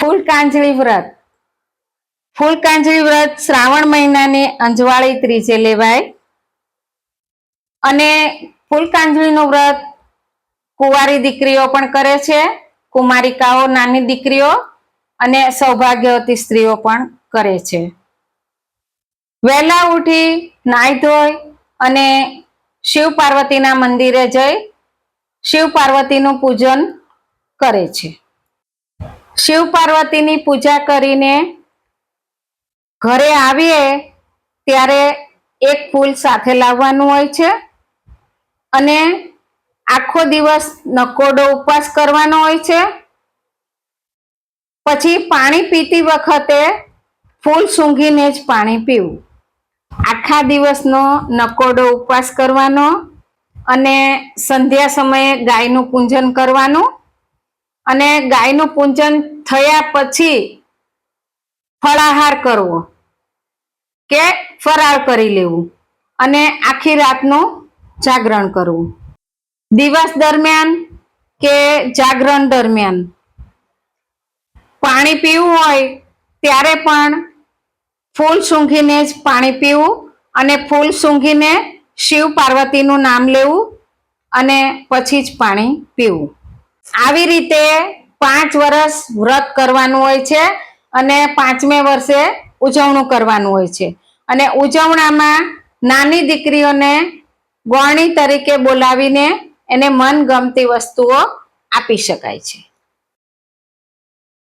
ફૂલ કાંજળી વ્રત. ફૂલ કાંજળી વ્રત શ્રાવણ મહિનાની અંજવાળી ત્રીજે લેવાય. અને ફૂલ કાંજળીનું વ્રત કુંવારી દીકરીઓ પણ કરે છે. કુમારિકાઓ નાની દીકરીઓ અને સૌભાગ્યવતી સ્ત્રીઓ પણ કરે છે. વહેલા ઉઠી નાહી ધોઈ અને શિવ પાર્વતીના મંદિરે જઈ શિવ પાર્વતીનું પૂજન કરે છે. શિવ પાર્વતીની પૂજા કરીને ઘરે આવીએ ત્યારે એક ફૂલ સાથે લાવવાનું હોય છે અને આખો દિવસ નકોડો ઉપવાસ કરવાનો હોય છે. પછી પાણી પીતી વખતે ફૂલ સૂંઘીને જ પાણી પીવું. આખા દિવસનો નકોડો ઉપવાસ કરવાનો અને સંધ્યા સમયે ગાયનું પૂજન કરવાનું અને ગાયનું પૂજન થયા પછી ફળાહાર કરવો કે ફરાળ કરી લેવું અને આખી રાતનું જાગરણ કરવું. દિવસ દરમિયાન કે જાગરણ દરમિયાન? પાણી પીવું હોય ત્યારે પણ ફૂલ સૂંઘીને જ પાણી પીવું અને ફૂલ સૂંઘીને શિવ પાર્વતીનું નામ લેવું અને પછી જ પાણી પીવું. આવી રીતે પાંચ વર્ષ વ્રત કરવાનું હોય છે અને પાંચમે વર્ષે ઉજવણું કરવાનું હોય છે. અને ઉજવણામાં નાની દીકરીઓને ગોણી તરીકે બોલાવીને એને મનગમતી વસ્તુઓ આપી શકાય છે.